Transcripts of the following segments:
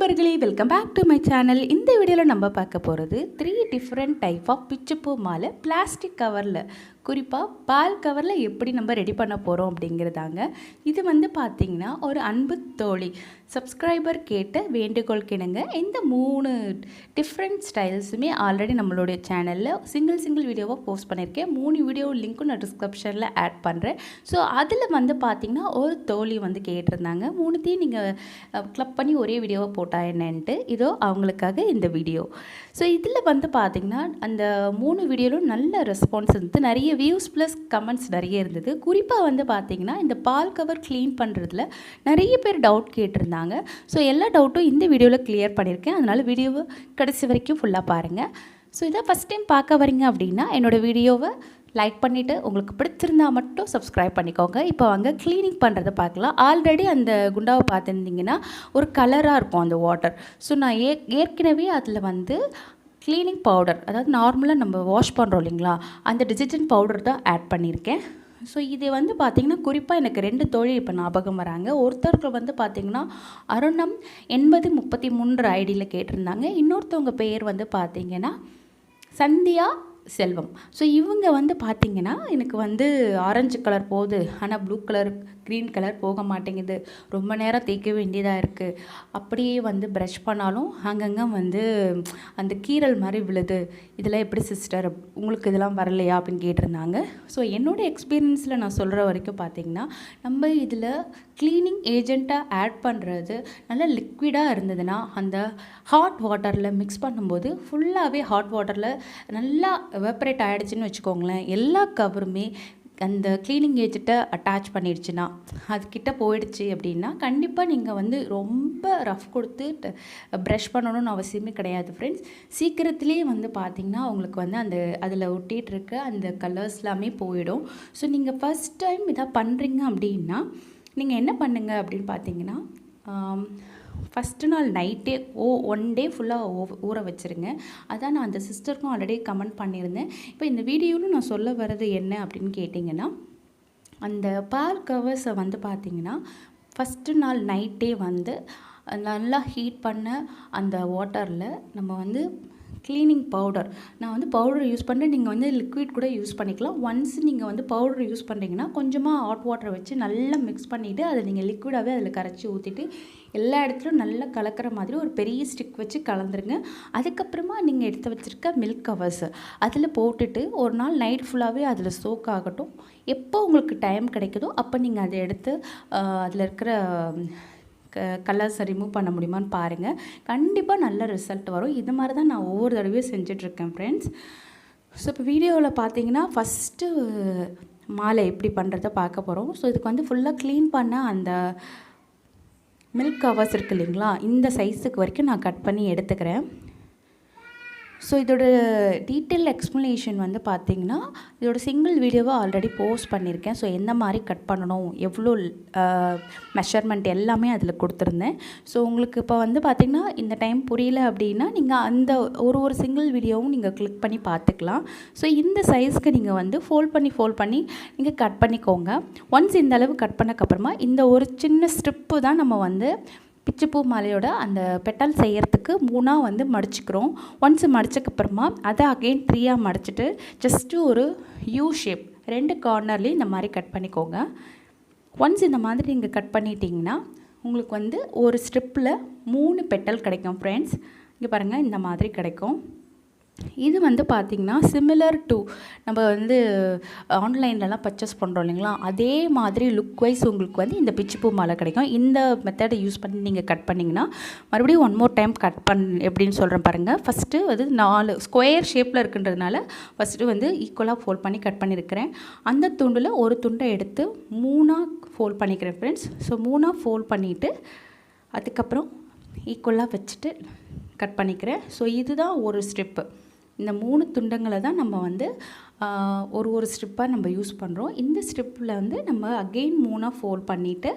நண்பர்களே welcome back to my channel இந்த வீடியோவில் நம்ம பார்க்க போகிறது த்ரீ டிஃப்ரெண்ட் டைப் ஆஃப் பிச்சுப்பூ மாலை பிளாஸ்டிக் கவரில் குறிப்பாக பால் கவரில் எப்படி நம்ம ரெடி பண்ண போகிறோம் அப்படிங்கிறதாங்க. இது வந்து பார்த்திங்கன்னா ஒரு அன்பு தோழி சப்ஸ்கிரைபர் கேட்ட வேண்டுகோள் கிணங்க இந்த மூணு டிஃப்ரெண்ட் ஸ்டைல்ஸுமே ஆல்ரெடி நம்மளுடைய சேனலில் சிங்கிள் சிங்கிள் வீடியோவாக போஸ்ட் பண்ணியிருக்கேன் மூணு வீடியோ லிங்க்கும் நான் டிஸ்கிரிப்ஷனில் ஆட் பண்ணுறேன் ஸோ அதில் வந்து பார்த்திங்கன்னா ஒரு தோழி வந்து கேட்டிருந்தாங்க. மூணுத்தையும் நீங்கள் கிளப் பண்ணி ஒரே வீடியோவை போட்டா என்னன்ட்டு. இதோ அவங்களுக்காக இந்த வீடியோ ஸோ இதில் வந்து பார்த்திங்கன்னா அந்த மூணு வீடியோவிலும் நல்ல ரெஸ்பான்ஸ் வந்து நிறைய வியூஸ் ப்ளஸ் கமெண்ட்ஸ் நிறைய இருந்தது. குறிப்பாக வந்து பார்த்திங்கன்னா இந்த பால் கவர் க்ளீன் பண்ணுறதுல நிறைய பேர் டவுட் கேட்டிருந்தாங்க. ஸோ எல்லா டவுட்டும் இந்த வீடியோவில் கிளியர் பண்ணியிருக்கேன். அதனால் வீடியோவை கடைசி வரைக்கும் ஃபுல்லாக பாருங்கள் ஸோ இதை ஃபஸ்ட் டைம் பார்க்க வரீங்க அப்படின்னா என்னோடய வீடியோவை லைக் பண்ணிவிட்டு உங்களுக்கு பிடிச்சிருந்தா மட்டும் சப்ஸ்கிரைப் பண்ணிக்கோங்க. இப்போ அங்கே க்ளீனிங் பண்ணுறதை பார்க்கலாம். ஆல்ரெடி அந்த குண்டாவை பார்த்துருந்தீங்கன்னா ஒரு கலராக இருக்கும் அந்த வாட்டர் ஸோ நான் ஏ ஏற்கனவே அதில் வந்து க்ளீனிங் பவுடர் அதாவது நார்மலாக நம்ம வாஷ் பண்ணுறோம் இல்லைங்களா? அந்த டிஜிட்டல் பவுடர் தான் ஆட் பண்ணியிருக்கேன். ஸோ இது வந்து பார்த்திங்கன்னா குறிப்பாக எனக்கு ரெண்டு தொழில் இப்போ ஞாபகம் வராங்க. ஒருத்தருக்கு வந்து பார்த்திங்கன்னா அருணம் எண்பது முப்பத்தி மூன்று ஐடியில் கேட்டிருந்தாங்க. இன்னொருத்தவங்க பேர் வந்து பார்த்திங்கன்னா சந்தியா செல்வம். ஸோ இவங்க வந்து பார்த்திங்கன்னா எனக்கு வந்து ஆரஞ்சு கலர் போகுது. ஆனால் ப்ளூ கலர் க்ரீன் கலர் போக மாட்டேங்குது. ரொம்ப நேரம் தேய்க்க வேண்டியதாக இருக்குது அப்படியே வந்து ப்ரஷ் பண்ணாலும் அங்கங்கே வந்து அந்த கீரல் மாதிரி விழுது. இதெல்லாம் எப்படி சிஸ்டர் உங்களுக்கு இதெல்லாம் வரலையா? அப்படின்னு கேட்டிருந்தாங்க. ஸோ என்னோடய எக்ஸ்பீரியன்ஸில் நான் சொல்கிற வரைக்கும் பார்த்திங்கன்னா நம்ம இதில் க்ளீனிங் ஏஜெண்ட்டை ஆட் பண்ணுறது நல்ல லிக்விடாக இருந்ததுன்னா அந்த ஹாட் வாட்டரில் மிக்ஸ் பண்ணும்போது ஃபுல்லாகவே ஹாட் வாட்டரில் நல்லா வெப்பரேட் ஆகிடுச்சின்னு வச்சுக்கோங்களேன். எல்லா கவருமே அந்த க்ளீனிங் ஏஜெண்ட்டை அட்டாச் பண்ணிடுச்சுன்னா அதுக்கிட்ட போயிடுச்சு அப்படின்னா கண்டிப்பாக நீங்கள் வந்து ரொம்ப ரஃப் கொடுத்து ப்ரஷ் பண்ணணும்னு அவசியமே கிடையாது ஃப்ரெண்ட்ஸ் சீக்கிரத்துலேயே வந்து பார்த்திங்கன்னா உங்களுக்கு வந்து அந்த அதில் ஒட்டிகிட்டு இருக்க அந்த கலர்ஸ் எல்லாமே போயிடும். ஸோ நீங்கள் ஃபஸ்ட் டைம் இதாக பண்ணுறீங்க அப்படின்னா நீங்கள் என்ன பண்ணுங்கள் அப்படின்னு பார்த்தீங்கன்னா ஃபஸ்ட்டு நாள் நைட்டே ஓ ஒன் டே ஃபுல்லாக ஊற வச்சுருங்க. அதான் நான் அந்த சிஸ்டருக்கும் ஆல்ரெடி கமெண்ட் பண்ணியிருந்தேன். இப்போ இந்த வீடியோவில் நான் சொல்ல வர்றது என்ன அப்படின்னு கேட்டிங்கன்னா அந்த பால் கவர்ஸை வந்து பார்த்திங்கன்னா ஃபஸ்ட்டு நாள் நைட்டே வந்து நல்லா ஹீட் பண்ண அந்த வாட்டரில் நம்ம வந்து க்ளீனிங் பவுடர் நான் வந்து பவுடர் யூஸ் பண்ணுறேன் நீங்கள் வந்து லிக்விட் கூட யூஸ் பண்ணிக்கலாம். ஒன்ஸ் நீங்கள் வந்து பவுடர் யூஸ் பண்ணுறீங்கன்னா கொஞ்சமாக ஹாட் வாட்டரை வச்சு நல்லா மிக்ஸ் பண்ணிவிட்டு அதை நீங்கள் லிக்விடாகவே அதில் கரைச்சி ஊற்றிட்டு எல்லா இடத்துலையும் நல்லா கலக்கிற மாதிரி ஒரு பெரிய ஸ்டிக் வச்சு கலந்துருங்க. அதுக்கப்புறமா நீங்கள் எடுத்து வச்சுருக்க மில்க் கவர்ஸ் அதில் போட்டுட்டு ஒரு நாள் நைட் ஃபுல்லாகவே அதில் சோக் ஆகட்டும். எப்போ உங்களுக்கு டைம் கிடைக்குதோ அப்போ நீங்கள் அதை எடுத்து அதில் இருக்கிற கலர்ஸை ரிமூவ் பண்ண முடியுமான்னு பாருங்கள் கண்டிப்பாக நல்ல ரிசல்ட் வரும். இது மாதிரி தான் நான் ஒவ்வொரு தடவையும் செஞ்சிட்ருக்கேன் ஃப்ரெண்ட்ஸ் ஸோ இப்போ வீடியோவில் பார்த்தீங்கன்னா ஃபஸ்ட்டு மாலை எப்படி பண்ணுறத பார்க்க போகிறோம் ஸோ இதுக்கு வந்து ஃபுல்லாக க்ளீன் பண்ண அந்த மில்க் கவர்ஸ் இருக்குது இல்லைங்களா? இந்த சைஸுக்கு வரைக்கும் நான் கட் பண்ணி எடுத்துக்கிறேன். ஸோ இதோட டீட்டெயில் எக்ஸ்ப்ளனேஷன் வந்து பார்த்திங்கன்னா இதோட சிங்கிள் வீடியோவை ஆல்ரெடி போஸ்ட் பண்ணியிருக்கேன் ஸோ எந்த மாதிரி கட் பண்ணணும் எவ்வளோ மெஷர்மெண்ட் எல்லாமே அதில் கொடுத்துருந்தேன். ஸோ உங்களுக்கு இப்போ வந்து பார்த்திங்கன்னா இந்த டைம் புரியல அப்படின்னா நீங்கள் அந்த ஒரு ஒரு சிங்கிள் வீடியோவும் நீங்கள் கிளிக் பண்ணி பார்த்துக்கலாம் ஸோ இந்த சைஸ்க்கு நீங்கள் வந்து ஃபோல்ட் பண்ணி ஃபோல்ட் பண்ணி நீங்கள் கட் பண்ணிக்கோங்க. ஒன்ஸ் இந்த அளவு கட் பண்ணக்கப்புறமா இந்த ஒரு சின்ன ஸ்ட்ரிப்பு தான் நம்ம வந்து பிச்சுப்பூ மாலையோட அந்த பெட்டல் செய்கிறதுக்கு மூணாக வந்து மடிச்சுக்கிறோம். ஒன்ஸ் மடிச்சக்கப்புறமா அதை அகெயின் த்ரீயாக மடிச்சுட்டு ஜஸ்ட்டு ஒரு யூ ஷேப் ரெண்டு கார்னர்லேயும் இந்த மாதிரி கட் பண்ணிக்கோங்க. ஒன்ஸ் இந்த மாதிரி நீங்கள் கட் பண்ணிட்டீங்கன்னா உங்களுக்கு வந்து ஒரு ஸ்ட்ரிப்பில் மூணு பெட்டல் கிடைக்கும் ஃப்ரெண்ட்ஸ் இங்கே பாருங்கள் இந்த மாதிரி கிடைக்கும். இது வந்து பார்த்திங்கன்னா சிமிலர் டு நம்ம வந்து ஆன்லைன்லலாம் பர்ச்சேஸ் பண்ணுறோம் இல்லைங்களா? அதே மாதிரி லுக் வைஸ் உங்களுக்கு வந்து இந்த பிச்சுப்பூ மாலை கிடைக்கும். இந்த மெத்தடை யூஸ் பண்ணி நீங்கள் கட் பண்ணிங்கன்னா மறுபடியும் ஒன் மோர் டைம் கட் பண் எப்படின்னு சொல்கிறேன் பாருங்கள் ஃபஸ்ட்டு வந்து நாலு ஸ்கொயர் ஷேப்பில் இருக்குன்றதுனால ஃபஸ்ட்டு வந்து ஈக்குவலாக ஃபோல்ட் பண்ணி கட் பண்ணியிருக்கிறேன் அந்த துண்டில் ஒரு துண்டை எடுத்து மூணாக ஃபோல்ட் பண்ணிக்கிறேன் ஃப்ரெண்ட்ஸ் ஸோ மூணாக ஃபோல்ட் பண்ணிவிட்டு அதுக்கப்புறம் ஈக்குவலாக வச்சுட்டு கட் பண்ணிக்கிறேன். ஸோ இதுதான் ஒரு ஸ்டெப்பு இந்த மூணு துண்டங்களை தான் நம்ம வந்து ஒரு ஒரு ஸ்ட்ரிப்பாக நம்ம யூஸ் பண்ணுறோம் இந்த ஸ்ட்ரிப்பில் வந்து நம்ம அகெயின் மூணாக ஃபோல்ட் பண்ணிவிட்டு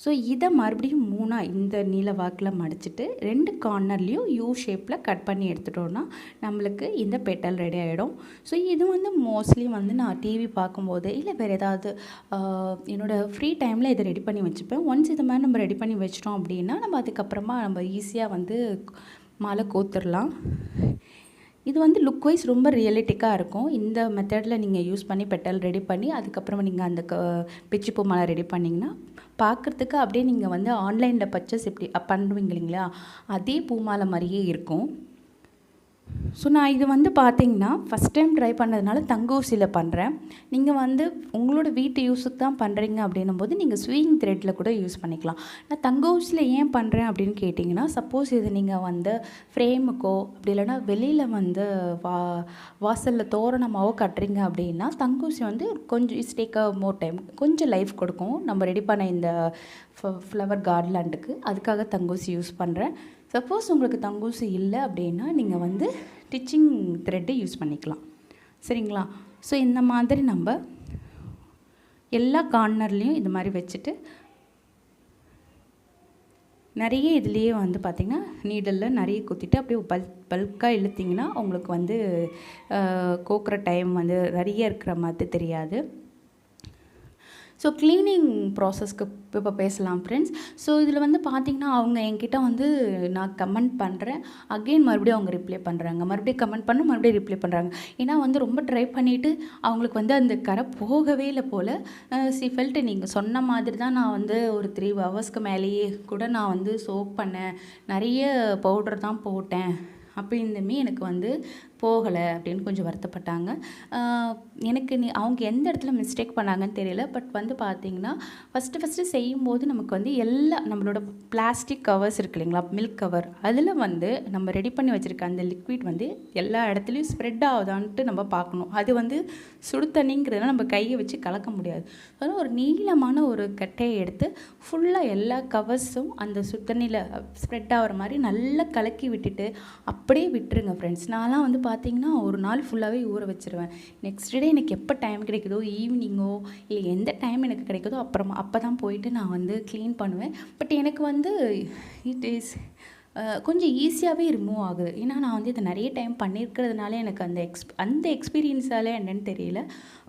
ஸோ இதை மறுபடியும் மூணாக இந்த நீல வாக்கில் மடிச்சிட்டு ரெண்டு கார்னர்லேயும் யூ ஷேப்பில் கட் பண்ணி எடுத்துட்டோன்னா நம்மளுக்கு இந்த பெட்டல் ரெடி ஆகிடும் ஸோ இது வந்து மோஸ்ட்லி வந்து நான் டிவி பார்க்கும்போது இல்லை வேறு ஏதாவது என்னோடய ஃப்ரீ டைமில் இதை ரெடி பண்ணி வச்சுப்பேன். ஒன்ஸ் இது மாதிரி நம்ம ரெடி பண்ணி வச்சிட்டோம் அப்படின்னா நம்ம அதுக்கப்புறமா நம்ம ஈஸியாக வந்து மாலை கோத்துடலாம் இது வந்து லுக் வைஸ் ரொம்ப ரியலிட்டிக்காக இருக்கும். இந்த மெத்தடில் நீங்கள் யூஸ் பண்ணி பெட்டல் ரெடி பண்ணி அதுக்கப்புறமா நீங்கள் அந்த க பிச்சி பூ மாலை ரெடி பண்ணிங்கன்னா பார்க்குறதுக்கு அப்படியே நீங்கள் வந்து ஆன்லைனில் பர்ச்சேஸ் எப்படி பண்ணுவீங்க இல்லைங்களா? அதே பூ மாலை மாதிரியே இருக்கும். ஸோ நான் இது வந்து பார்த்தீங்கன்னா ஃபஸ்ட் டைம் ட்ரை பண்ணதுனால தங்கூசியில் பண்ணுறேன் நீங்கள் வந்து உங்களோட வீட்டு யூஸுக்கு தான் பண்ணுறீங்க அப்படின்னும் போது நீங்கள் ஸ்விங் த்ரெட்டில் கூட யூஸ் பண்ணிக்கலாம். நான் தங்கூசியில் ஏன் பண்ணுறேன் அப்படின்னு கேட்டிங்கன்னா சப்போஸ் இது நீங்கள் வந்து ஃப்ரேமுக்கோ அப்படி இல்லைன்னா வெளியில் வந்து வா வாசலில் தோரணமாகவோ கட்டுறீங்க அப்படின்னா தங்கூசி வந்து கொஞ்சம் is take a more time கொஞ்சம் லைஃப் கொடுக்கும். நம்ம ரெடி பண்ண இந்த ஃப்ளவர் கார்ட்லாண்டுக்கு அதுக்காக தங்கூசி யூஸ் பண்ணுறேன் சப்போஸ் உங்களுக்கு தங்கூசி இல்லை அப்படின்னா நீங்கள் வந்து ஸ்டிச்சிங் த்ரெட்டை யூஸ் பண்ணிக்கலாம். சரிங்களா? ஸோ இந்த மாதிரி நம்ம எல்லா கார்னர்லேயும் இது மாதிரி வச்சுட்டு நிறைய இதுலேயே வந்து பார்த்திங்கன்னா நீடலில் நிறைய குத்திட்டு அப்படியே பல்க் பல்காக இழுத்திங்கன்னா உங்களுக்கு வந்து கோக்குற டைம் வந்து நிறைய இருக்கிற மாதிரி தெரியாது. ஸோ க்ளீனிங் ப்ராசஸ்க்கு இப்போ பேசலாம் ஃப்ரெண்ட்ஸ் ஸோ இதில் வந்து பார்த்தீங்கன்னா அவங்க என்கிட்ட வந்து நான் கமெண்ட் பண்ணுறேன் அகெயின் மறுபடியும் அவங்க ரிப்ளை பண்ணுறாங்க மறுபடியும் கமெண்ட் பண்ண மறுபடியும் ரிப்ளை பண்ணுறாங்க ஏன்னா வந்து ரொம்ப ட்ரை பண்ணிவிட்டு அவங்களுக்கு வந்து அந்த கரை போகவே இல்லை போல். சி ஃபெல்ட்டு நீங்கள் சொன்ன மாதிரி தான் நான் வந்து ஒரு த்ரீ ஹவர்ஸ்க்கு மேலேயே கூட நான் வந்து சோப் பண்ணேன். நிறைய பவுடர் தான் போட்டேன். அப்படின்னுமே எனக்கு வந்து போகலை அப்படின்னு கொஞ்சம் வருத்தப்பட்டாங்க. எனக்கு நீ அவங்க எந்த இடத்துல மிஸ்டேக் பண்ணாங்கன்னு தெரியல. பட் வந்து பார்த்தீங்கன்னா ஃபஸ்ட்டு ஃபஸ்ட்டு செய்யும்போது நமக்கு வந்து எல்லா நம்மளோட பிளாஸ்டிக் கவர்ஸ் இருக்கு இல்லைங்களா? மில்க் கவர் அதில் வந்து நம்ம ரெடி பண்ணி வச்சுருக்க அந்த லிக்விட் வந்து எல்லா இடத்துலையும் ஸ்ப்ரெட் ஆகுதான்ட்டு நம்ம பார்க்கணும் அது வந்து சுடு தண்ணிங்கிறதுனால நம்ம கையை வச்சு கலக்க முடியாது. அதனால் ஒரு நீளமான ஒரு கட்டையை எடுத்து ஃபுல்லாக எல்லா கவர்ஸும் அந்த சுடு தண்ணியில் ஸ்ப்ரெட் ஆகிற மாதிரி நல்லா கலக்கி விட்டுட்டு அப்படியே விட்டுருங்க ஃப்ரெண்ட்ஸ் நான்லாம் வந்து பார்த்தீங்கன்னா ஒரு நாள் ஃபுல்லாகவே ஊற வச்சுருவேன். நெக்ஸ்ட் டே எனக்கு எப்போ டைம் கிடைக்குதோ ஈவினிங்கோ இல்லை எந்த டைம் எனக்கு கிடைக்குதோ அப்புறமா அப்போ தான் போயிட்டு நான் வந்து க்ளீன் பண்ணுவேன். பட் எனக்கு வந்து இட் இஸ் கொஞ்சம் ஈஸியாகவே ரிமூவ் ஆகுது. ஏன்னா நான் வந்து இதை நிறைய டைம் பண்ணியிருக்கிறதுனால எனக்கு அந்த எக்ஸ் அந்த எக்ஸ்பீரியன்ஸால் என்னன்னு தெரியல.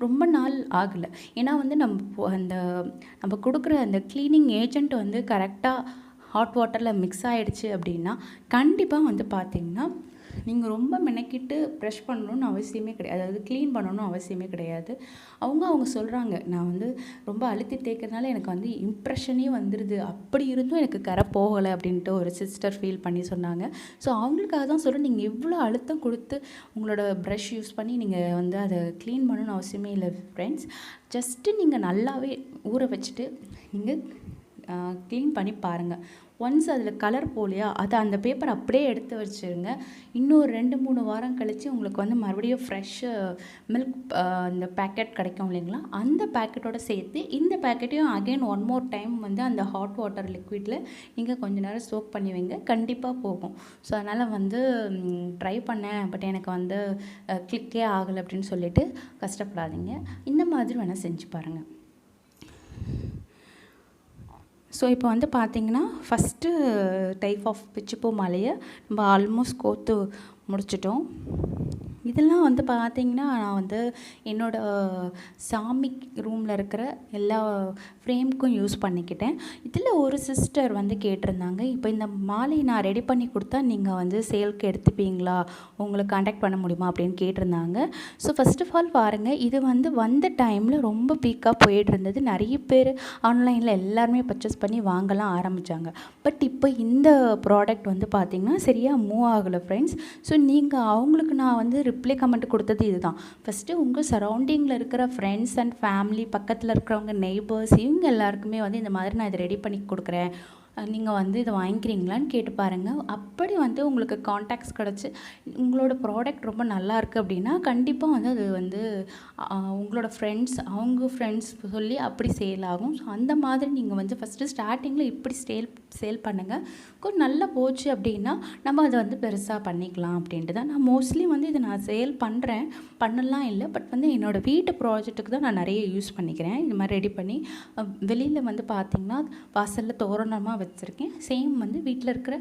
ரொம்ப நாள் ஆகலை. ஏன்னா வந்து நம்ம அந்த நம்ம கொடுக்குற அந்த க்ளீனிங் ஏஜென்ட் வந்து கரெக்டாக ஹாட் வாட்டரில் மிக்ஸ் ஆகிடுச்சு அப்படின்னா கண்டிப்பாக வந்து பார்த்திங்கன்னா நீங்கள் ரொம்ப மெனக்கிட்டு ப்ரெஷ் பண்ணணும்னு அவசியமே கிடையாது. அதாவது க்ளீன் பண்ணணும்னு அவசியமே கிடையாது. அவங்க அவங்க சொல்கிறாங்க நான் வந்து ரொம்ப அழுத்தி தேய்க்கிறதுனால எனக்கு வந்து இம்ப்ரெஷனே வந்துடுது அப்படி இருந்தும் எனக்கு கரை போகலை அப்படின்ட்டு ஒரு சிஸ்டர் ஃபீல் பண்ணி சொன்னாங்க. ஸோ அவங்களுக்காக தான் சொல்கிறேன் நீங்கள் எவ்வளோ அழுத்தம் கொடுத்து உங்களோட ப்ரஷ் யூஸ் பண்ணி நீங்கள் வந்து அதை க்ளீன் பண்ணணும்னு அவசியமே இல்லை ஃப்ரெண்ட்ஸ் ஜஸ்ட்டு நீங்கள் நல்லாவே ஊற வச்சுட்டு நீங்கள் க்ளீன் பண்ணி பாருங்கள் ஒன்ஸ் அதில் கலர் போலையா அதை அந்த பேப்பர் அப்படியே எடுத்து வச்சுருங்க. இன்னும் ரெண்டு மூணு வாரம் கழித்து உங்களுக்கு வந்து மறுபடியும் ஃப்ரெஷ்ஷு மில்க் அந்த பேக்கெட் கிடைக்கும் இல்லைங்களா? அந்த பேக்கெட்டோட சேர்த்து இந்த பேக்கெட்டையும் அகைன் ஒன் மோர் டைம் வந்து அந்த ஹாட் வாட்டர் லிக்விடில் நீங்கள் கொஞ்ச நேரம் சோக் பண்ணி வைங்க. கண்டிப்பாக போகும். ஸோ அதனால் வந்து ட்ரை பண்ணேன் பட் எனக்கு வந்து கிளிக்கே ஆகலை அப்படின்னு சொல்லிட்டு கஷ்டப்படாதீங்க. இந்த மாதிரி வேணால் செஞ்சு பாருங்கள் ஸோ இப்போ வந்து பார்த்தீங்கன்னா ஃபஸ்ட்டு டைப் ஆஃப் பிச்சுப்பூ மாலையை நம்ம ஆல்மோஸ்ட் கோத்து முடிச்சிட்டோம். இதெல்லாம் வந்து பார்த்தீங்கன்னா நான் வந்து என்னோடய சாமி ரூமில் இருக்கிற எல்லா ஃப்ரேம்க்கும் யூஸ் பண்ணிக்கிட்டேன். இதில் ஒரு சிஸ்டர் வந்து கேட்டிருந்தாங்க இப்போ இந்த மாலை நான் ரெடி பண்ணி கொடுத்தா நீங்கள் வந்து சேல்க்கு எடுத்துப்பீங்களா? உங்களை காண்டாக்ட் பண்ண முடியுமா? அப்படின்னு கேட்டிருந்தாங்க. ஸோ ஃபஸ்ட் ஆஃப் ஆல் பாருங்கள் இது வந்து வந்த டைமில் ரொம்ப பீக்காக போயிட்டு இருந்தது. நிறைய பேர் ஆன்லைனில் எல்லாருமே பர்ச்சேஸ் பண்ணி வாங்கலாம் ஆரம்பித்தாங்க பட் இப்போ இந்த ப்ராடக்ட் வந்து பார்த்திங்கன்னா சரியாக மூவ் ஆகலை ஃப்ரெண்ட்ஸ் ஸோ நீங்கள் அவங்களுக்கு நான் வந்து ரிப்ளை கமெண்ட் கொடுத்தது இதுதான். ஃபஸ்ட்டு உங்கள் சரௌண்டிங்கில் இருக்கிற ஃப்ரெண்ட்ஸ் அண்ட் ஃபேமிலி பக்கத்தில் இருக்கிறவங்க நெய்பர்ஸ் இவங்க எல்லாருக்குமே வந்து இந்த மாதிரி நான் இதை ரெடி பண்ணி கொடுக்குறேன். நீங்கள் வந்து இதை வாங்கிக்கிறீங்களான்னு கேட்டு பாருங்கள் அப்படி வந்து உங்களுக்கு காண்டாக்ட்ஸ் கிடச்சி உங்களோட ப்ராடக்ட் ரொம்ப நல்லா இருக்குது அப்படின்னா கண்டிப்பாக வந்து அது வந்து உங்களோட ஃப்ரெண்ட்ஸ் அவங்க ஃப்ரெண்ட்ஸ் சொல்லி அப்படி சேல் ஆகும். ஸோ அந்த மாதிரி நீங்கள் வந்து ஃபஸ்ட்டு ஸ்டார்டிங்கில் இப்படி சேல் சேல் பண்ணுங்கள் கொஞ்சம் நல்லா போச்சு அப்படின்னா நம்ம அதை வந்து பெருசாக பண்ணிக்கலாம் அப்படின்ட்டு தான். நான் மோஸ்ட்லி வந்து இதை நான் சேல் பண்ணுறேன் பண்ணலாம் இல்லை. பட் வந்து என்னோடய வீட்டு ப்ராஜெக்ட்டுக்கு தான் நான் நிறைய யூஸ் பண்ணிக்கிறேன். இது மாதிரி ரெடி பண்ணி வெளியில் வந்து பார்த்திங்கன்னா வாசலில் தோரணமாக வச்சுருக்கேன். சேம் வந்து வீட்டில் இருக்கிற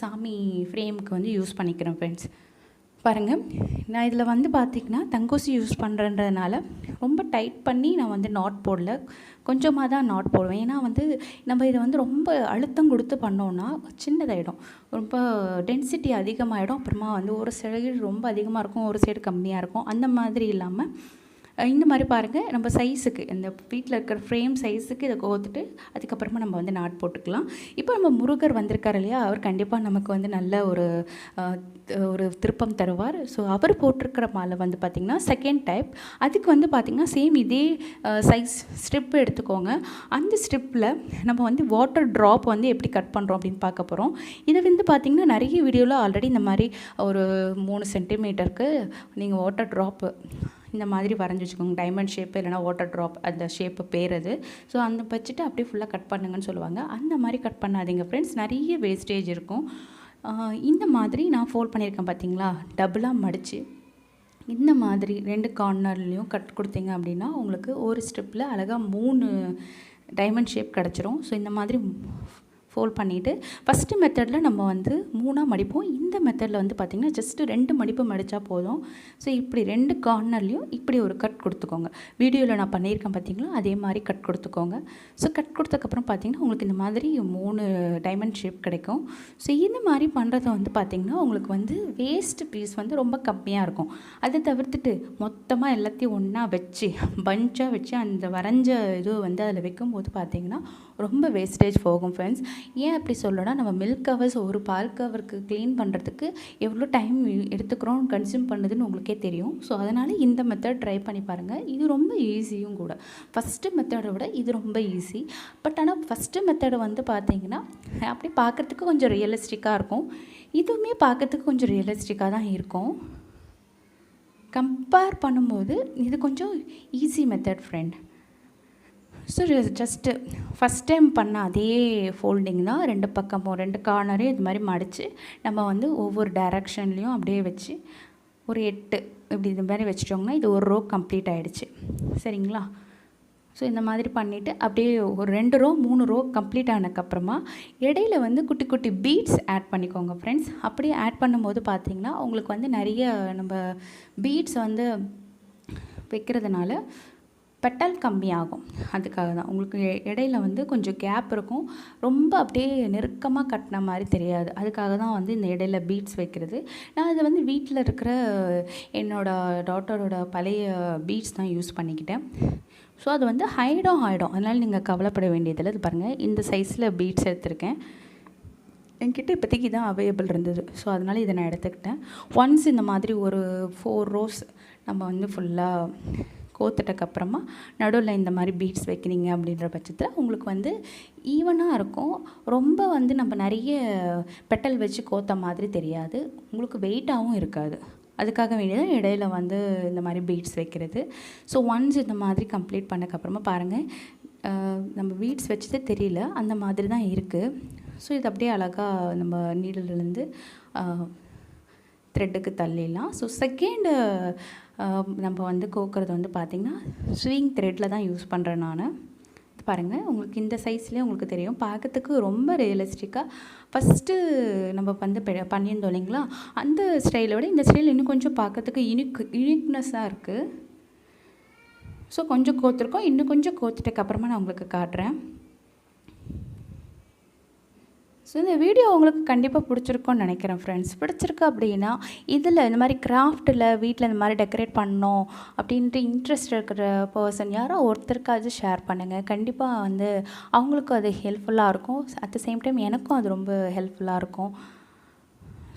சாமி ஃப்ரேமுக்கு வந்து யூஸ் பண்ணிக்கிறேன் ஃப்ரெண்ட்ஸ் பாருங்கள் நான் இதில் வந்து பார்த்திங்கன்னா தங்கூசி யூஸ் பண்ணுறன்றதுனால ரொம்ப டைட் பண்ணி நான் வந்து நாட் போடல. கொஞ்சமாக தான் நாட் போடுவேன். ஏன்னா வந்து நம்ம இதை வந்து ரொம்ப அழுத்தம் கொடுத்து பண்ணோன்னா சின்னதாகிடும் ரொம்ப டென்சிட்டி அதிகமாகிடும் அப்புறமா வந்து ஒரு சைடு ரொம்ப அதிகமாக இருக்கும் ஒரு சைடு கம்மியாக இருக்கும். அந்த மாதிரி இல்லாமல் இந்த மாதிரி பாருங்கள் நம்ம சைஸுக்கு இந்த வீட்டில் இருக்கிற ஃப்ரேம் சைஸுக்கு இதை கோத்துட்டு அதுக்கப்புறமா நம்ம வந்து நாட் போட்டுக்கலாம். இப்போ நம்ம முருகர் வந்திருக்கார் இல்லையா? அவர் கண்டிப்பாக நமக்கு வந்து நல்ல ஒரு ஒரு திருப்பம் தருவார். ஸோ அவர் போட்டிருக்கிற மாலை வந்து பார்த்திங்கன்னா செகண்ட் டைப் அதுக்கு வந்து பார்த்திங்கன்னா சேம் இதே சைஸ் ஸ்ட்ரிப் எடுத்துக்கோங்க. அந்த ஸ்ட்ரிப்பில் நம்ம வந்து வாட்டர் ட்ராப் வந்து எப்படி கட் பண்ணுறோம் அப்படின்னு பார்க்க போகிறோம் இதை வந்து பார்த்திங்கன்னா நிறைய வீடியோவில் ஆல்ரெடி இந்த மாதிரி ஒரு மூணு சென்டிமீட்டருக்கு நீங்கள் வாட்டர் ட்ராப்பு இந்த மாதிரி வரைஞ்சி வச்சுக்கோங்க. டைமண்ட் ஷேப்பு இல்லைனா வாட்டர் ட்ராப் அந்த ஷேப்பு பேர் அது. ஸோ அந்த வச்சுட்டு அப்படியே ஃபுல்லாக கட் பண்ணுங்கன்னு சொல்லுவாங்க. அந்த மாதிரி கட் பண்ணாதீங்க ஃப்ரெண்ட்ஸ் நிறைய வேஸ்டேஜ் இருக்கும். இந்த மாதிரி நான் ஃபோல்ட் பண்ணியிருக்கேன் பார்த்தீங்களா? டபுளாக மடித்து இந்த மாதிரி ரெண்டு கார்னர்லேயும் கட் கொடுத்தீங்க அப்படின்னா உங்களுக்கு ஒரு ஸ்டெப்பில் அழகாக மூணு டைமண்ட் ஷேப் கிடச்சிரும். ஸோ இந்த மாதிரி ஃபோல்ட் பண்ணிவிட்டு ஃபஸ்ட்டு மெத்தடில் நம்ம வந்து மூணாக மடிப்போம் இந்த மெத்தடில் வந்து பார்த்திங்கன்னா ஜஸ்ட்டு ரெண்டு மடிப்பு மடித்தா போதும். ஸோ இப்படி ரெண்டு கார்னர்லேயும் இப்படி ஒரு கட் கொடுத்துக்கோங்க. வீடியோவில் நான் பண்ணியிருக்கேன் பார்த்திங்களா அதே மாதிரி கட் கொடுத்துக்கோங்க. ஸோ கட் கொடுத்தக்கப்புறம் பார்த்திங்கன்னா உங்களுக்கு இந்த மாதிரி மூணு டைமண்ட் ஷேப் கிடைக்கும். ஸோ இந்த மாதிரி பண்ணுறது வந்து பார்த்திங்கன்னா உங்களுக்கு வந்து வேஸ்ட் பீஸ் வந்து ரொம்ப கம்மியாக இருக்கும். அதை தவிர்த்துட்டு மொத்தமாக எல்லாத்தையும் ஒன்றா வச்சு பஞ்சாக வச்சு அந்த வரைஞ்ச இது வந்து அதில் வைக்கும்போது பார்த்திங்கன்னா ரொம்ப வேஸ்டேஜ் போகும் ஃப்ரெண்ட்ஸ் ஏன் அப்படி சொல்லணும்னா நம்ம மில்க் கவர்ஸ் ஒரு பால் கவருக்கு க்ளீன் பண்ணுறதுக்கு எவ்வளோ டைம் எடுத்துக்கிறோம் கன்சியூம் பண்ணுதுன்னு உங்களுக்கே தெரியும். ஸோ அதனால் இந்த மெத்தட் ட்ரை பண்ணி பாருங்கள் இது ரொம்ப ஈஸியும் கூட. ஃபஸ்ட்டு மெத்தடை விட இது ரொம்ப ஈஸி பட் ஆனால் ஃபஸ்ட்டு மெத்தடை வந்து பார்த்தீங்கன்னா அப்படி பார்க்குறதுக்கு கொஞ்சம் ரியலிஸ்டிக்காக இருக்கும். இதுவுமே பார்க்கறதுக்கு கொஞ்சம் ரியலிஸ்டிக்காக தான் இருக்கும். கம்பேர் பண்ணும்போது இது கொஞ்சம் easy method friend so just first time பண்ண அதே ஃபோல்டிங் தான் ரெண்டு பக்கமும் ரெண்டு கார்னரையும் இது மாதிரி மடித்து நம்ம வந்து ஒவ்வொரு டைரக்ஷன்லேயும் அப்படியே வச்சு ஒரு எட்டு இப்படி இது மாதிரி வச்சிட்டோம்னா இது ஒரு ரோ கம்ப்ளீட் ஆகிடுச்சு சரிங்களா? ஸோ இந்த மாதிரி பண்ணிவிட்டு அப்படியே ஒரு ரெண்டு ரோ மூணு ரோ கம்ப்ளீட் ஆனதுக்கப்புறமா இடையில வந்து குட்டி குட்டி பீட்ஸ் ஆட் பண்ணிக்கோங்க ஃப்ரெண்ட்ஸ் அப்படியே ஆட் பண்ணும்போது பார்த்தீங்கன்னா உங்களுக்கு வந்து நிறைய நம்ம பீட்ஸ் வந்து வைக்கிறதுனால பெட்டல் கம்மியாகும். அதுக்காக தான் உங்களுக்கு இடையில வந்து கொஞ்சம் கேப் இருக்கும். ரொம்ப அப்படியே நெருக்கமாக கட்டின மாதிரி தெரியாது. அதுக்காக தான் வந்து இந்த இடையில பீட்ஸ் வைக்கிறது. நான் இது வந்து வீட்டில் இருக்கிற என்னோட டாட்டரோட பழைய பீட்ஸ் தான் யூஸ் பண்ணிக்கிட்டேன். ஸோ அது வந்து ஹைடும் ஆகிடும் அதனால் நீங்கள் கவலைப்பட வேண்டியதில்லை. இது பாருங்கள் இந்த சைஸில் பீட்ஸ் எடுத்திருக்கேன். என்கிட்ட இப்போதைக்கு தான் அவைலபிள் இருந்தது. ஸோ அதனால் இதை நான் எடுத்துக்கிட்டேன். ஒன்ஸ் இந்த மாதிரி ஒரு ஃபோர் ரோஸ் நம்ம வந்து ஃபுல்லாக கோத்துட்டக்கப்புறமா நடுவில் இந்த மாதிரி பீட்ஸ் வைக்கிறீங்க அப்படின்ற பட்சத்தில் உங்களுக்கு வந்து ஈவனாக இருக்கும். ரொம்ப வந்து நம்ம நிறைய பெட்டல் வச்சு கோத்த மாதிரி தெரியாது. உங்களுக்கு வெயிட்டாகவும் இருக்காது. அதுக்காக வேண்டியதான் இடையில வந்து இந்த மாதிரி பீட்ஸ் வைக்கிறது. ஸோ ஒன்ஸ் இந்த மாதிரி கம்ப்ளீட் பண்ணக்கப்புறமா பாருங்கள் நம்ம பீட்ஸ் வச்சதே தெரியல. அந்த மாதிரி தான் இருக்குது ஸோ இது அப்படியே அழகாக நம்ம நீடிலேருந்து த்ரெட்டுக்கு தள்ளிடலாம். ஸோ செகண்டு நம்ம வந்து கோக்கிறது வந்து பார்த்திங்கன்னா ஸ்விங் த்ரெட்டில் தான் யூஸ் பண்ணுறேன் நான். பாருங்கள் உங்களுக்கு இந்த சைஸ்லேயே உங்களுக்கு தெரியும். பார்க்கறதுக்கு ரொம்ப ரியலிஸ்டிக்காக ஃபஸ்ட்டு நம்ம வந்து பெ- பண்ணியிருந்தோம் இல்லைங்களா? அந்த ஸ்டைலை விட இந்த ஸ்டைல் இன்னும் கொஞ்சம் பார்க்கறதுக்கு யூனிக் யூனிக்னஸாக இருக்குது ஸோ கொஞ்சம் கோத்துருக்கோம். இன்னும் கொஞ்சம் கோத்துட்டக்கு அப்புறமா நான் உங்களுக்கு காட்டுறேன். ஸோ இந்த வீடியோ உங்களுக்கு கண்டிப்பாக பிடிச்சிருக்கும்னு நினைக்கிறேன் ஃப்ரெண்ட்ஸ் பிடிச்சிருக்கு அப்படின்னா இதில் இந்த மாதிரி கிராஃப்ட்டில் வீட்டில் இந்த மாதிரி டெக்கரேட் பண்ணோம் அப்படின்ட்டு இன்ட்ரெஸ்ட் இருக்கிற பர்சன் யாரோ ஒருத்தருக்காவது ஷேர் பண்ணுங்கள் கண்டிப்பாக வந்து அவங்களுக்கும் அது ஹெல்ப்ஃபுல்லாக இருக்கும். அட் த சேம் டைம் எனக்கும் அது ரொம்ப ஹெல்ப்ஃபுல்லாக இருக்கும்.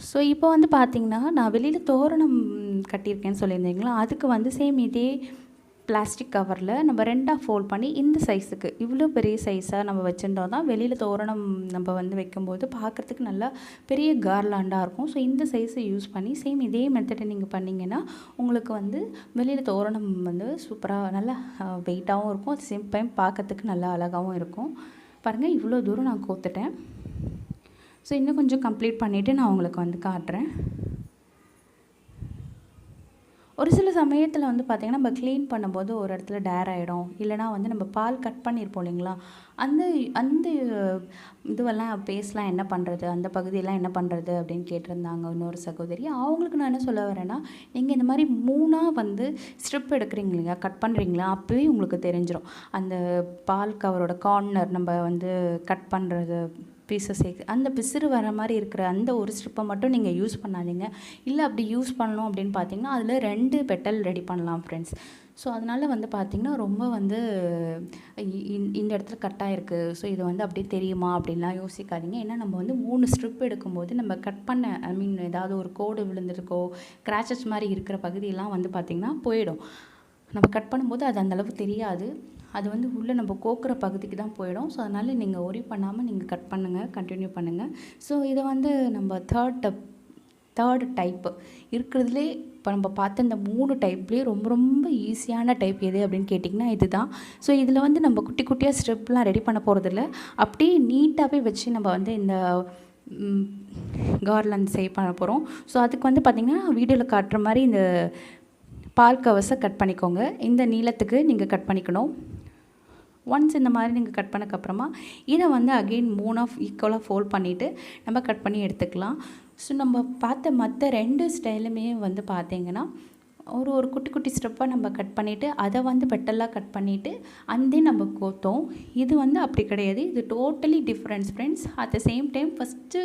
ஸோ இப்போ வந்து பார்த்தீங்கன்னா நான் வெளியில் தோரணம் கட்டியிருக்கேன்னு சொல்லியிருந்தீங்களா? அதுக்கு வந்து சேம் இதே பிளாஸ்டிக் கவரில் நம்ம ரெண்டாக ஃபோல்ட் பண்ணி இந்த சைஸுக்கு இவ்வளோ பெரிய சைஸாக நம்ம வச்சுருந்தோம் தான் வெளியில் தோரணம் நம்ம வந்து வைக்கும்போது பார்க்குறதுக்கு நல்லா பெரிய கார்லாண்டாக இருக்கும். ஸோ இந்த சைஸை யூஸ் பண்ணி சேம் இதே மெத்தடை நீங்கள் பண்ணிங்கன்னா உங்களுக்கு வந்து வெளியில் தோரணம் வந்து சூப்பராக நல்லா வெயிட்டாகவும் இருக்கும். அது சேம் டைம் பார்க்கறதுக்கு நல்லா அழகாகவும் இருக்கும். பாருங்கள் இவ்வளோ தூரம் நான் கோத்துட்டேன். ஸோ இன்னும் கொஞ்சம் கம்ப்ளீட் பண்ணிவிட்டு நான் உங்களுக்கு வந்து காட்டுறேன். ஒரு சில சமயத்தில் வந்து பார்த்திங்கன்னா நம்ம க்ளீன் பண்ணும்போது ஒரு இடத்துல டேர் ஆகிடும் இல்லைனா வந்து நம்ம பால் கட் பண்ணியிருப்போம் இல்லைங்களா? அந்த அந்த இதுவெல்லாம் பேஸ்லாம் என்ன பண்ணுறது அந்த பகுதியெல்லாம் என்ன பண்ணுறது அப்படின்னு கேட்டிருந்தாங்க இன்னொரு சகோதரி. அவங்களுக்கு நான் என்ன சொல்ல வரேன்னா நீங்கள் இந்த மாதிரி மூணாக வந்து ஸ்ட்ரிப் எடுக்கிறீங்க இல்லையா? கட் பண்ணுறீங்களா அப்போவே உங்களுக்கு தெரிஞ்சிடும் அந்த பால் கவரோட கார்னர் நம்ம வந்து கட் பண்ணுறது பீசஸ் அந்த பிசுறு வர மாதிரி இருக்கிற அந்த ஒரு ஸ்ட்ரிப்பை மட்டும் நீங்கள் யூஸ் பண்ணாதீங்க. இல்லை அப்படி யூஸ் பண்ணணும் அப்படின்னு பார்த்தீங்கன்னா அதில் ரெண்டு பெட்டல் ரெடி பண்ணலாம் ஃப்ரெண்ட்ஸ் ஸோ அதனால் வந்து பார்த்திங்கன்னா ரொம்ப வந்து இந்த இடத்துல கட்டாக இருக்குது ஸோ இது வந்து அப்படியே தெரியுமா அப்படின்லாம் யோசிக்காதீங்க. ஏன்னா நம்ம வந்து மூணு ஸ்ட்ரிப் எடுக்கும்போது நம்ம கட் பண்ண ஐ மீன் ஏதாவது ஒரு கோடு விழுந்திருக்கோ கிராச்சஸ் மாதிரி இருக்கிற பகுதியெல்லாம் வந்து பார்த்திங்கன்னா போயிடும். நம்ம கட் பண்ணும்போது அது அந்தளவு தெரியாது. அது வந்து உள்ளே நம்ம கோக்குற பகுதிக்கு தான் போயிடும். ஸோ அதனால் நீங்கள் ஒரி பண்ணாமல் நீங்கள் கட் பண்ணுங்கள் கண்டினியூ பண்ணுங்கள் ஸோ இதை வந்து நம்ம தேர்ட் தேர்டு டைப்பு இருக்கிறதுலே இப்போ நம்ம பார்த்த இந்த மூணு டைப்லேயே ரொம்ப ரொம்ப ஈஸியான டைப் எது அப்படின்னு கேட்டிங்கன்னா இது தான் ஸோ இதில் வந்து நம்ம குட்டி குட்டியாக ஸ்டெப்லாம் ரெடி பண்ண போகிறதில்ல அப்படியே நீட்டாகவே வச்சு நம்ம வந்து இந்த கார்லண்ட் சேவ் பண்ண போகிறோம் ஸோ அதுக்கு வந்து பார்த்திங்கன்னா வீடியோவில் காட்டுற மாதிரி இந்த பால் கவர்ஸை கட் பண்ணிக்கோங்க. இந்த நீளத்துக்கு நீங்கள் கட் பண்ணிக்கணும். ஒன்ஸ் இந்த மாதிரி நீங்கள் கட் பண்ணக்கப்புறமா இதை வந்து அகெயின் மூணாக ஈக்குவலாக ஃபோல்ட் பண்ணிவிட்டு நம்ம கட் பண்ணி எடுத்துக்கலாம். ஸோ நம்ம பார்த்த மற்ற ரெண்டு ஸ்டைலுமே வந்து பார்த்தீங்கன்னா ஒரு ஒரு குட்டி குட்டி ஸ்டெப்பாக நம்ம கட் பண்ணிவிட்டு அதை வந்து பெட்டலாக கட் பண்ணிவிட்டு அந்தே நம்ம கோத்தோம். இது வந்து அப்படி கிடையாது. இது totally differents friends at the same time first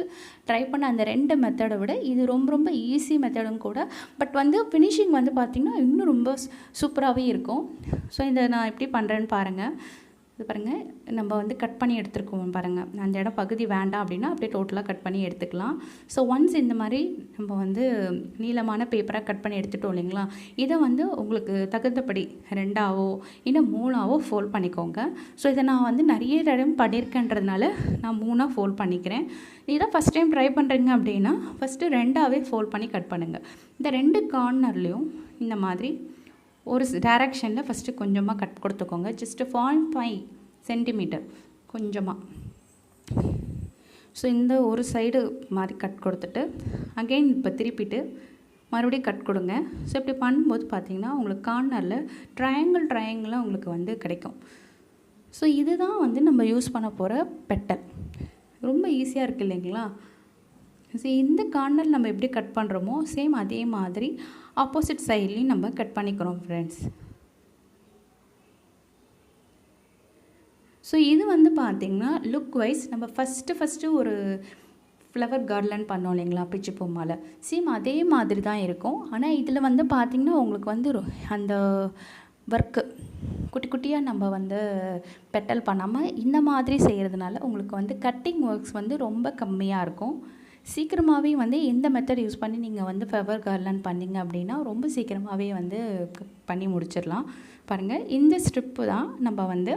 try பண்ண அந்த ரெண்டு மெத்தடை விட இது ரொம்ப ரொம்ப ஈஸி மெத்தடும் கூட. பட் வந்து ஃபினிஷிங் வந்து பார்த்திங்கன்னா இன்னும் ரொம்ப சூப்பராகவே இருக்கும். ஸோ இதை நான் எப்படி பண்ணுறேன்னு பாருங்கள் இது பாருங்கள் நம்ம வந்து கட் பண்ணி எடுத்துருக்கோம் பாருங்கள் அந்த இடம் பகுதி வேண்டாம் அப்படின்னா அப்படியே டோட்டலாக கட் பண்ணி எடுத்துக்கலாம். ஸோ ஒன்ஸ் இந்த மாதிரி நம்ம வந்து நீளமான பேப்பராக கட் பண்ணி எடுத்துட்டோம் இல்லைங்களா? இதை வந்து உங்களுக்கு தகுந்தபடி ரெண்டாவோ இன்னும் மூணாவோ ஃபோல்ட் பண்ணிக்கோங்க. ஸோ இதை நான் வந்து நிறைய இடம் பண்ணியிருக்கேன்றதுனால நான் மூணாக ஃபோல்ட் பண்ணிக்கிறேன். இதை ஃபஸ்ட் டைம் ட்ரை பண்ணுறீங்க அப்படின்னா ஃபஸ்ட்டு ரெண்டாவே ஃபோல்ட் பண்ணி கட் பண்ணுங்கள் இந்த ரெண்டு கார்னர்லேயும் இந்த மாதிரி ஒரு டேரக்ஷனில் ஃபஸ்ட்டு கொஞ்சமாக கட் கொடுத்துக்கோங்க. ஜஸ்ட்டு பாயிண்ட் ஃபைவ் சென்டிமீட்டர் கொஞ்சமாக ஸோ இந்த ஒரு சைடு மாதிரி கட் கொடுத்துட்டு அகெயின் இப்போ திருப்பிட்டு மறுபடியும் கட் கொடுங்க. ஸோ இப்படி பண்ணும்போது பார்த்தீங்கன்னா உங்களுக்கு கார்னரில் ட்ரையாங்கிள் ட்ரையாங்கிளாக உங்களுக்கு வந்து கிடைக்கும். ஸோ இதுதான் வந்து நம்ம யூஸ் பண்ண போகிற பெட்டல். ரொம்ப ஈஸியாக இருக்குது இல்லைங்களா? ஸோ இந்த கார்னர் நம்ம எப்படி கட் பண்ணுறோமோ சேம் அதே மாதிரி ஆப்போசிட் சைட்லேயும் நம்ம கட் பண்ணிக்கிறோம் ஃப்ரெண்ட்ஸ் ஸோ இது வந்து பார்த்திங்கன்னா லுக் வைஸ் நம்ம ஃபஸ்ட்டு ஃபஸ்ட்டு ஒரு ஃப்ளவர் கார்லன் பண்ணோம் இல்லைங்களா பிச்சு பொம்மால். சேம் அதே மாதிரி தான் இருக்கும். ஆனால் இதில் வந்து பார்த்திங்கன்னா உங்களுக்கு வந்து அந்த ஒர்க்கு குட்டி குட்டியாக நம்ம வந்து பெட்டல் பண்ணாமல் இந்த மாதிரி செய்கிறதுனால உங்களுக்கு வந்து கட்டிங் ஒர்க்ஸ் வந்து ரொம்ப கம்மியாக இருக்கும். சீக்கிரமாகவே வந்து எந்த மெத்தட் யூஸ் பண்ணி நீங்கள் வந்து ஃபெவர் கார்லன் பண்ணிங்க அப்படின்னா ரொம்ப சீக்கிரமாகவே வந்து பண்ணி முடிச்சிடலாம். பாருங்கள் இந்த ஸ்ட்ரிப்பு தான் நம்ம வந்து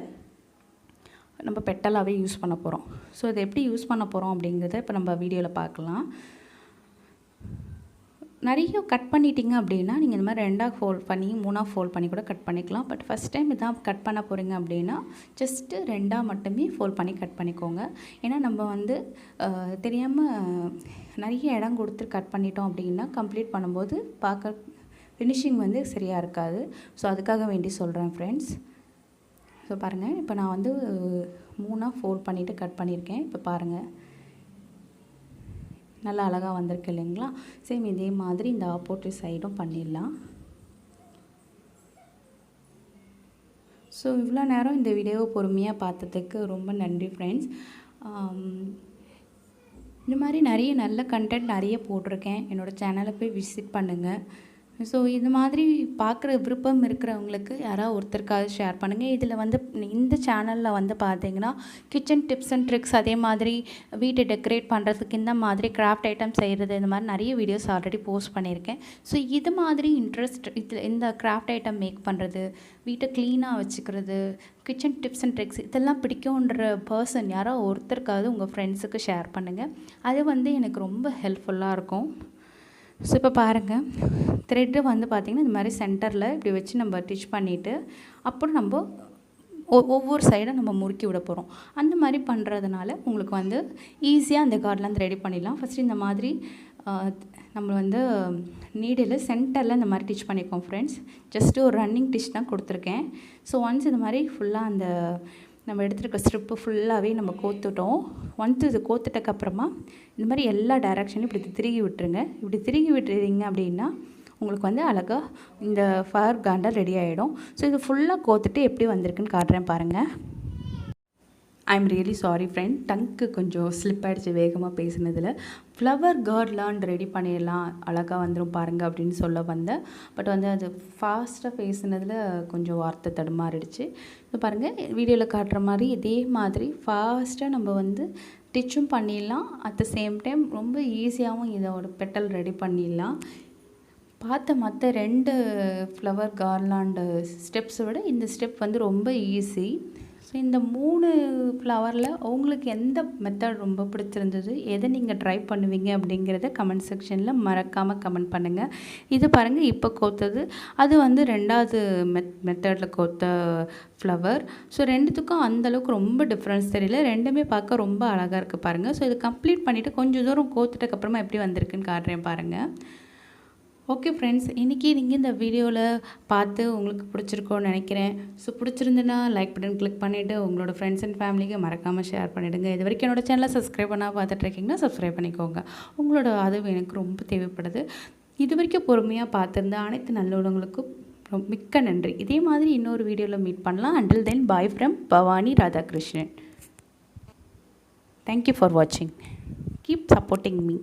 நம்ம பெட்டலாகவே யூஸ் பண்ண போகிறோம் ஸோ இதை எப்படி யூஸ் பண்ண போகிறோம் அப்படிங்கிறத இப்போ நம்ம வீடியோவில் பார்க்கலாம். நிறைய கட் பண்ணிட்டீங்க அப்படின்னா நீங்கள் இந்த மாதிரி ரெண்டாக ஃபோல்ட் பண்ணி மூணாக ஃபோல்ட் பண்ணி கூட கட் பண்ணிக்கலாம். பட் ஃபஸ்ட் டைம் இதான் கட் பண்ண போகிறீங்க அப்படின்னா ஜஸ்ட்டு ரெண்டாக மட்டுமே ஃபோல்ட் பண்ணி கட் பண்ணிக்கோங்க. ஏன்னா நம்ம வந்து தெரியாமல் நிறைய இடம் கொடுத்து கட் பண்ணிட்டோம் அப்படின்னா கம்ப்ளீட் பண்ணும்போது பார்க்க ஃபினிஷிங் வந்து சரியாக இருக்காது. ஸோ அதுக்காக வேண்டி சொல்கிறேன் ஃப்ரெண்ட்ஸ் ஸோ பாருங்கள் இப்போ நான் வந்து மூணாக ஃபோல்ட் பண்ணிவிட்டு கட் பண்ணியிருக்கேன். இப்போ பாருங்கள் நல்லா அழகாக வந்திருக்கு இல்லைங்களா? சேம் இதே மாதிரி இந்த ஆப்போசிட் சைடும் பண்ணிடலாம். ஸோ இவ்வளோ நேரம் இந்த வீடியோவை பொறுமையாக பார்த்ததுக்கு ரொம்ப நன்றி ஃப்ரெண்ட்ஸ் இந்த மாதிரி நிறைய நல்ல கண்டென்ட் நிறைய போட்டிருக்கேன். என்னோடய சேனலை போய் விசிட் பண்ணுங்கள் ஸோ இது மாதிரி பார்க்குற விருப்பம் இருக்கிறவங்களுக்கு யாராவது ஒருத்தருக்காவது ஷேர் பண்ணுங்கள் இதில் வந்து இந்த சேனலில் வந்து பார்த்தீங்கன்னா கிச்சன் டிப்ஸ் அண்ட் ட்ரிக்ஸ் அதே மாதிரி வீட்டை டெக்கரேட் பண்ணுறதுக்கு இந்த மாதிரி கிராஃப்ட் ஐட்டம் செய்கிறது இந்த மாதிரி நிறைய வீடியோஸ் ஆல்ரெடி போஸ்ட் பண்ணியிருக்கேன். ஸோ இது மாதிரி இன்ட்ரெஸ்ட் இதில் இந்த கிராஃப்ட் ஐட்டம் மேக் பண்ணுறது வீட்டை க்ளீனாக வச்சுக்கிறது கிச்சன் டிப்ஸ் அண்ட் ட்ரிக்ஸ் இதெல்லாம் பிடிக்குன்ற பர்சன் யாரோ ஒருத்தருக்காவது உங்கள் ஃப்ரெண்ட்ஸுக்கு ஷேர் பண்ணுங்கள் அது வந்து எனக்கு ரொம்ப ஹெல்ப்ஃபுல்லாக இருக்கும். ஸோ இப்போ பாருங்கள் த்ரெட்டு வந்து பார்த்திங்கன்னா இந்த மாதிரி சென்டரில் இப்படி வச்சு நம்ம டிச் பண்ணிவிட்டு அப்புறம் நம்ம ஒ- ஒவ்வொரு சைடும் நம்ம முறுக்கி விட போகிறோம் அந்த மாதிரி பண்ணுறதுனால உங்களுக்கு வந்து ஈஸியாக அந்த கார்ட்லாம் ரெடி பண்ணிடலாம். ஃபஸ்ட்டு இந்த மாதிரி நம்ம வந்து நீடில் சென்டரில் இந்த மாதிரி டிச் பண்ணிக்கோம் ஃப்ரெண்ட்ஸ் ஜஸ்ட்டு ஒரு ரன்னிங் டிச் தான் கொடுத்துருக்கேன். ஸோ ஒன்ஸ் இந்த மாதிரி ஃபுல்லாக அந்த நம்ம எடுத்துருக்க ஸ்ட்ரிப்பு ஃபுல்லாகவே நம்ம கோத்துட்டோம். ஒன்ஸ் இது கோத்துட்டக்கப்புறமா இந்த மாதிரி எல்லா டைரக்ஷனையும் இப்படி திருகி விட்டுருங்க. இப்படி திருகி விட்டுறீங்க அப்படின்னா உங்களுக்கு வந்து அழகாக இந்த ஃபயர் காண்டர் ரெடி ஆகிடும் ஸோ இது ஃபுல்லாக கோத்துட்டு எப்படி வந்திருக்குன்னு காட்டுறேன் பாருங்கள் I am really sorry friend டங்க்கு கொஞ்சம் ஸ்லிப் ஆகிடுச்சு வேகமாக பேசினதில். ஃப்ளவர் கார்ட்லான் ரெடி பண்ணிடலாம். அழகாக வந்துடும் பாருங்கள் அப்படின்னு சொல்ல வந்தேன் பட் வந்து அது ஃபாஸ்ட்டாக பேசினதில் கொஞ்சம் வார்த்தை தடுமாறிடுச்சு. இப்போ பாருங்கள் வீடியோவில் காட்டுற மாதிரி இதே மாதிரி ஃபாஸ்ட்டாக நம்ம வந்து டிச்சும் பண்ணிடலாம். அட் த சேம் டைம் ரொம்ப ஈஸியாகவும் இதோட பெட்டல் ரெடி பண்ணிடலாம். பார்த்த மற்ற ரெண்டு ஃப்ளவர் கார்லாண்டு ஸ்டெப்ஸை விட இந்த ஸ்டெப் வந்து ரொம்ப ஈஸி ஸோ இந்த மூணு ஃப்ளவரில் உங்களுக்கு எந்த மெத்தட் ரொம்ப பிடிச்சிருந்தது? எதை நீங்கள் ட்ரை பண்ணுவீங்க அப்படிங்கிறத கமெண்ட் செக்ஷனில் மறக்காமல் கமெண்ட் பண்ணுங்கள் இது பாருங்கள் இப்போ கோத்தது. அது வந்து ரெண்டாவது மெத் மெத்தடில் கோத்த ஃப்ளவர் ஸோ ரெண்டுத்துக்கும் அந்தளவுக்கு ரொம்ப டிஃப்ரென்ஸ் தெரியல. ரெண்டுமே பார்க்க ரொம்ப அழகாக இருக்குது பாருங்கள் ஸோ இது கம்ப்ளீட் பண்ணிவிட்டு கொஞ்சம் தூரம் கோத்துட்டக்கப்புறமா எப்படி வந்திருக்குன்னு காட்டுறேன் பாருங்கள் ஓகே ஃப்ரெண்ட்ஸ் இன்றைக்கி நீங்கள் இந்த வீடியோவில் பார்த்து உங்களுக்கு பிடிச்சிருக்கோன்னு நினைக்கிறேன். ஸோ பிடிச்சிருந்துன்னா லைக் பட்டன் கிளிக் பண்ணிவிட்டு உங்களோட ஃப்ரெண்ட்ஸ் அண்ட் ஃபேமிலிக்கு மறக்காமல் ஷேர் பண்ணிவிடுங்க இது வரைக்கும் என்னோட சேனலை சப்ஸ்கிரைப் பண்ணால் பார்த்துட்ருக்கீங்கன்னா சப்ஸ்கிரைப் பண்ணிக்கோங்க. உங்களோட ஆதரவு எனக்கு ரொம்ப தேவைப்படுது. இது வரைக்கும் பொறுமையாக பார்த்துருந்த அனைத்து நல்லவங்களுக்கும் ரொம்ப மிக்க நன்றி. இதே மாதிரி இன்னொரு வீடியோவில் மீட் பண்ணலாம். Until then bye from Bhavani Radhakrishnan. Thank you for வாட்சிங் கீப் சப்போர்ட்டிங் மீ